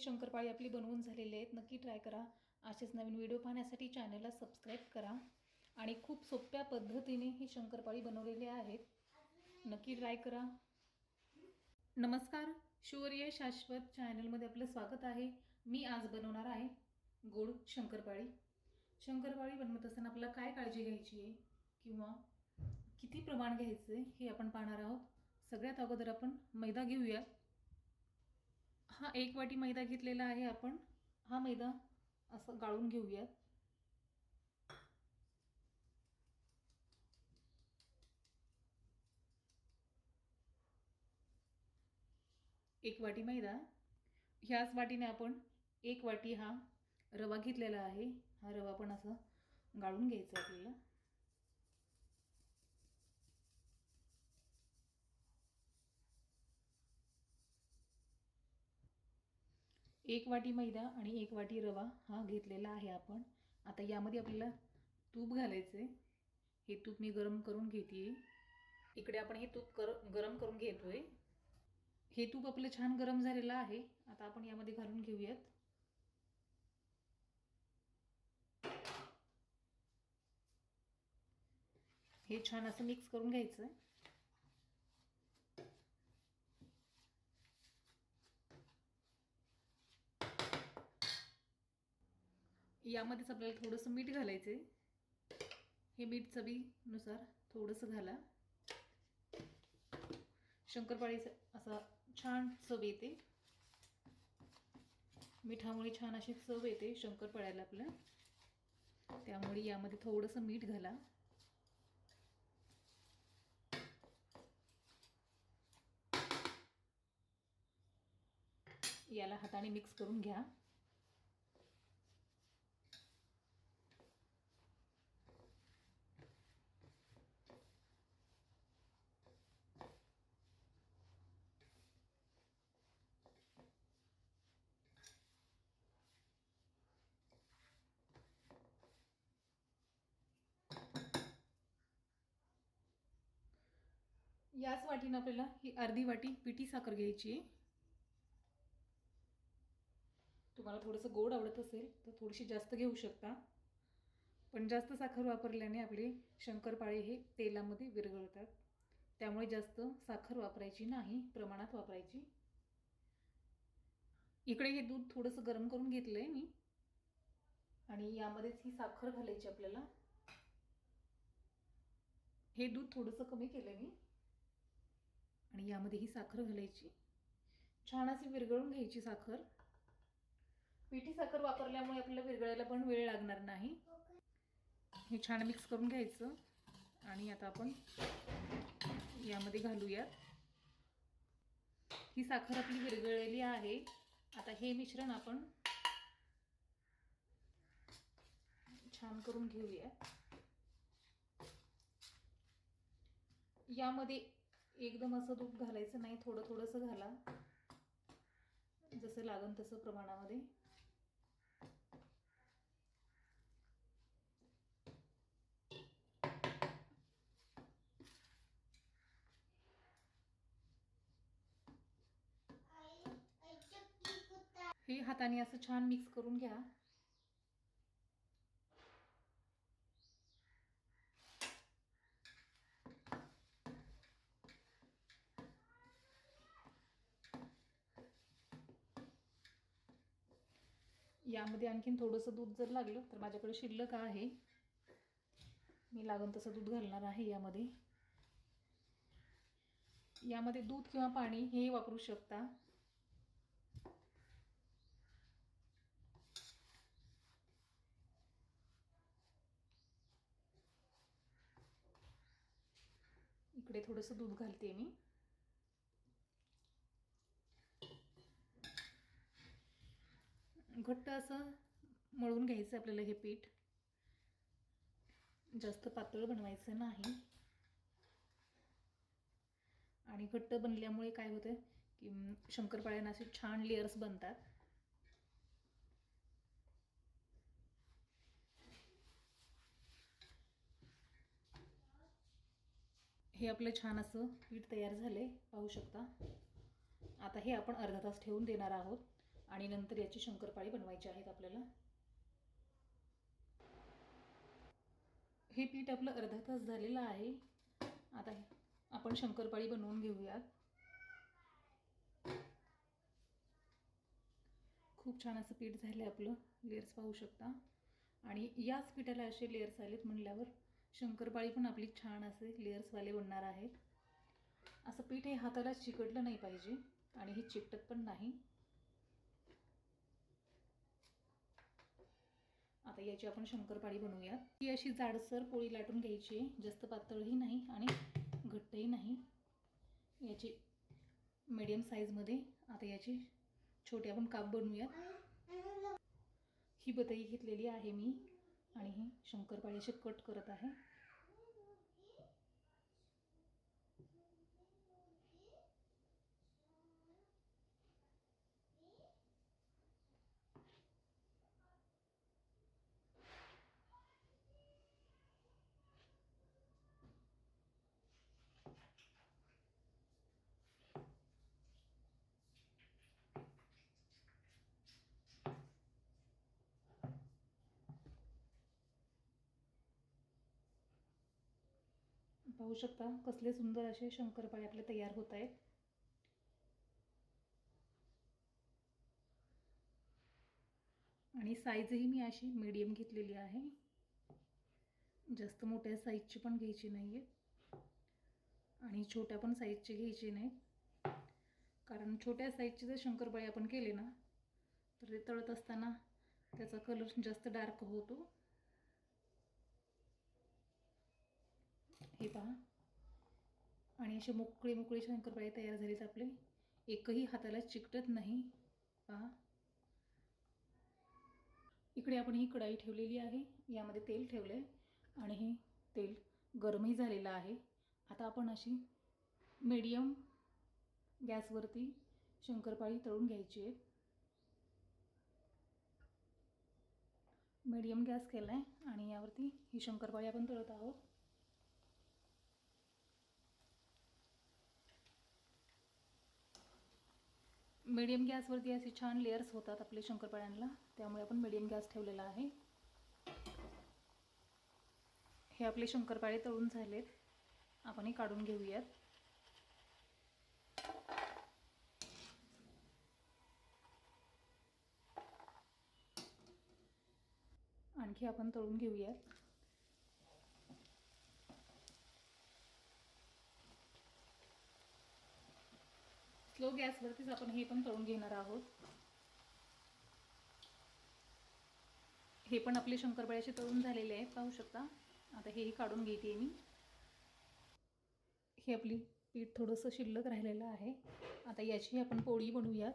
शंकरपाळी आपली बनवून झालेली आहेत. नक्की ट्राय करा. असेच नवीन व्हिडिओ पाहण्यासाठी चॅनलला सबस्क्राईब करा. आणि खूप सोप्या पद्धतीने ही शंकरपाळी बनवलेली आहेत. नक्की ट्राय करा. नमस्कार. शौर्य शाश्वत चॅनलमध्ये आपलं स्वागत आहे. मी आज बनवणार आहे गोड शंकरपाळी. शंकरपाळी बनवत असताना आपल्याला काय काळजी घ्यायची आहे? किंवा किती प्रमाण घ्यायचं आहे हे आपण पाहणार आहोत. सगळ्यात अगोदर आपण मैदा घेऊया. हा एक वाटी मैदा घेतलेला आहे आपण. हा मैदा असं गाळून घेऊयात. एक वाटी मैदा. ह्याच वाटीने आपण एक वाटी हा रवा घेतलेला आहे. हा रवा पण असं गाळून घ्यायचा आपल्याला. एक वाटी मैदा आणि एक वाटी रवा हा घेतलेला आहे आपण. आता यामध्ये आपल्याला तूप घालायचं आहे हे तूप मी गरम करून घेते इकडे आपण हे तूप कर गरम करून घेतोय. हे तूप आपलं छान गरम झालेलं आहे. आता आपण यामध्ये घालून घेऊयात. हे छान असं मिक्स करून घ्यायचं आहे यामध्येच आपल्याला थोडंसं मीठ घालायचं आहे हे मीठ चवीनुसार थोडंसं घाला. शंकरपाळीचं असा छान चव येते. मिठामुळे छान अशी चव येते शंकरपाळ्याला आपल्या. त्यामुळे यामध्ये थोडंसं मीठ घाला. याला हाताने मिक्स करून घ्या. याच वाटीनं आपल्याला ही अर्धी वाटी पिठी साखर घ्यायची आहे. तुम्हाला थोडंसं गोड आवडत असेल तर थोडीशी जास्त घेऊ शकता. पण जास्त साखर वापरल्याने आपले शंकरपाळे हे तेलामध्ये विरघळतात. त्यामुळे जास्त साखर वापरायची नाही प्रमाणात वापरायची. इकडे हे दूध थोडंसं गरम करून घेतलं आहे मी. आणि यामध्येच ही साखर घालायची आपल्याला. हे दूध थोडंसं कमी केलं मी. आणि यामध्ये ही साखर घालायची. छान अशी विरघळून घ्यायची साखर. पिठी साखर वापरल्यामुळे आपल्याला विरघळायला पण वेळ लागणार नाही. हे छान मिक्स करून घ्यायचं. आणि आता आपण यामध्ये घालूयात. ही साखर आपली विरघळलेली आहे. आता हे मिश्रण आपण छान करून घेऊया. यामध्ये एकदम असं दूध घालायचं नाही थोडं थोडंसं घाला. जसं लागन तसं प्रमाणामध्ये. हे हाताने असं छान मिक्स करून घ्या. यामध्ये आणखीन थोडंसं दूध जर लागलं तर माझ्याकडे शिल्लक आहे. मी लागून तसं दूध घालणार आहे यामध्ये. यामध्ये दूध किंवा पाणी हे वापरू शकता. इकडे थोडंसं दूध घालते मी. घट्ट असं मळून घ्यायचं आपल्याला हे पीठ. जास्त पातळ बनवायचं नाही. आणि घट्ट बनल्यामुळे काय होतं की शंकरपाळ्यांना असे छान लेअर्स बनतात. हे आपलं छान असं पीठ तयार झाले पाहू शकता. आता हे आपण अर्धा तास ठेवून देणार आहोत. आणि नंतर याची शंकरपाळी बनवायची आहेत आपल्याला. हे पीठ आपलं अर्धा तास झालेलं आहे. आता आपण शंकरपाळी बनवून घेऊयात. खूप छान असं पीठ झालं आहे आपलं. लेअर्स पाहू शकता. आणि याच पिठाला असे लेअर्स आलेत म्हणल्यावर शंकरपाळी पण आपली छान असे लेअर्सवाले बनणार आहेत असं पीठ हे हाताला चिकटलं नाही पाहिजे आणि हे चिकटत पण नाही. आता याची आपण शंकरपाळी बनवूयात. ही अशी जाडसर पोळी लाटून घ्यायची. आहे जास्त पातळही नाही आणि घट्टही नाही. याची मीडियम साईजमध्ये आता याची छोटे आपण काप बनवूयात. ही बतई घेतलेली आहे मी आणि ही शंकरपाळी अशी कट करत आहे. पाहू शकता कसले सुंदर असे शंकरपाळे आपले तयार होत आहेत. आणि साईजही मी अशी मीडियम घेतलेली आहे. जास्त मोठ्या साईजची पण घ्यायची नाही आहे आणि छोट्या पण साईजची घ्यायची नाही. कारण छोट्या साईजचे जर शंकरपाळे आपण केले ना तर ते तळत असताना त्याचा कलर जास्त डार्क होतो. हे पहा आणि असे मोकळे मोकळे शंकरपाळी तयार झालीच आपले. एकही हाताला चिकटत नाही. पहा. इकडे आपण ही कढाई ठेवलेली आहे. यामध्ये तेल ठेवलं आहे आणि हे तेल गरमही झालेलं आहे. आता आपण अशी मीडियम गॅसवरती शंकरपाळी तळून घ्यायची आहे. मीडियम गॅस केला आहे आणि यावरती ही शंकरपाळी आपण तळत आहोत. मीडियम गॅसवरती असे छान लेअर्स होतात आपले शंकरपाळ्यांना. त्यामुळे आपण मीडियम गॅस ठेवलेला आहे. हे आपले शंकरपाळे तळून झालेत. आपण हे काढून घेऊयात. आणखी आपण तळून घेऊयात. स्लो गॅसवरतीच आपण हे पण तळून घेणार आहोत. हे पण आपले शंकरपाळ्याचे तळून झालेले आहेत पाहू शकता. आता हेही काढून घेते मी. हे आपली पीठ थोडंसं शिल्लक राहिलेलं आहे. आता याची आपण पोळी बनवूयात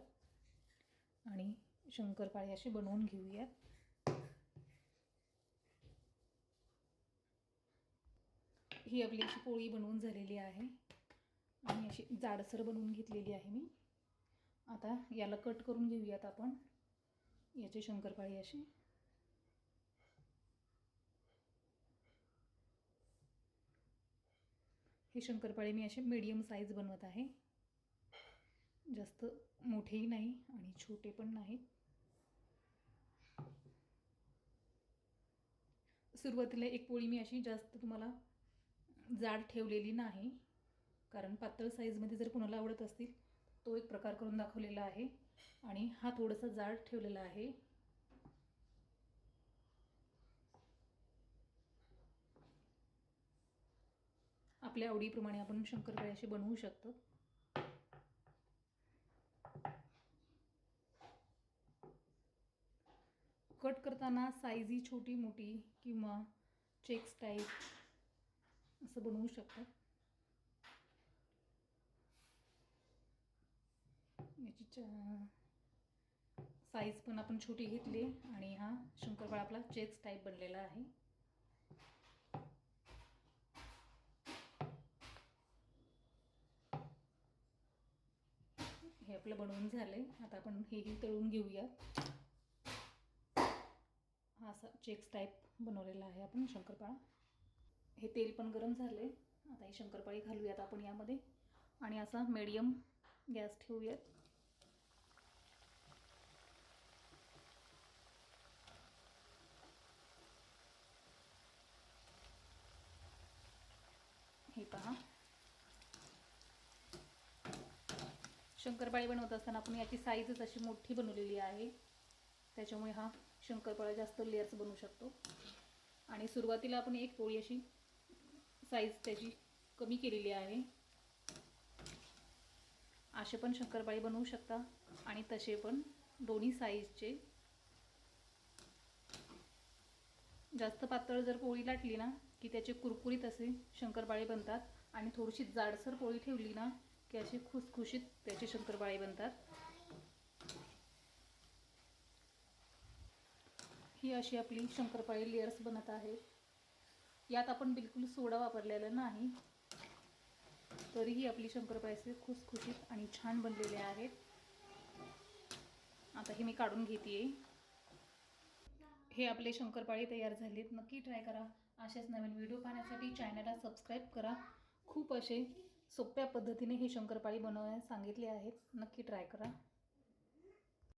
आणि शंकरपाळे बनवून घेऊयात. ही आपली अशी पोळी बनवून झालेली आहे. आणि अशी जाडसर बनवून घेतलेली आहे मी. आता याला कट करून घेऊयात आपण. याचे शंकरपाळी अशी. हे शंकरपाळी मी असे मीडियम साईज बनवत आहे. जास्त मोठेही नाही आणि छोटे पण नाहीत. सुरुवातीला एक पोळी मी अशी जास्त तुम्हाला जाड ठेवलेली नाही. कारण पातळ साईजमध्ये जर कुणाला आवडत असतील तो एक प्रकार करून दाखवलेला आहे. आणि हा थोडासा जाड ठेवलेला आहे. आपल्या आवडीप्रमाणे आपण शंकरपाळे असे बनवू शकतो. कट करताना साईजही छोटी मोठी किंवा चेक्स टाईप असं बनवू शकतात याची साईज पण आपण छोटी घेतली आणि हा शंकरपाळा आपला चेक्स टाईप बनलेला आहे. हे आपलं बनवून झालं आहे आता आपण हेही तळून घेऊया हा असा चेक्स टाईप बनवलेला आहे आपण शंकरपाळा हे तेल पण गरम झाले आता ही शंकरपाळी घालूयात आपण यामध्ये. आणि असा मीडियम गॅस ठेवूयात. पहा. शंकरपाळी बनवत असताना आपण याची साईजच अशी मोठी बनवलेली आहे. त्याच्यामुळे हा शंकरपाळा जास्त लेअर्स बनवू शकतो. आणि सुरुवातीला आपण एक पोळी अशी साईज त्याची कमी केलेली आहे. असे पण शंकरपाळी बनवू शकता. आणि तसे पण दोन्ही साईजचे जास्त पातळ जर पोळी लाटली ना की त्याचे कुरकुरीत असे शंकरपाळे बनतात. आणि थोडीशी जाडसर पोळी ठेवली ना की असे खुसखुशीत त्याचे शंकरपाळे बनतात. ही अशी आपली शंकरपाळी लेअर्स बनत आहे यात आपण बिलकुल सोडा वापरलेला नाही. तरीही आपली शंकरपाळी खुसखुशीत आणि छान बनलेले आहेत. आता हे मी काढून घेते हे आपले शंकरपाळी तयार झालेत. नक्की ट्राय करा. असेच नवीन व्हिडिओ पाहण्यासाठी चॅनलला सबस्क्राईब करा. खूप असे सोप्या पद्धतीने हे शंकरपाळी बनवण्यास सांगितले आहेत. नक्की ट्राय करा.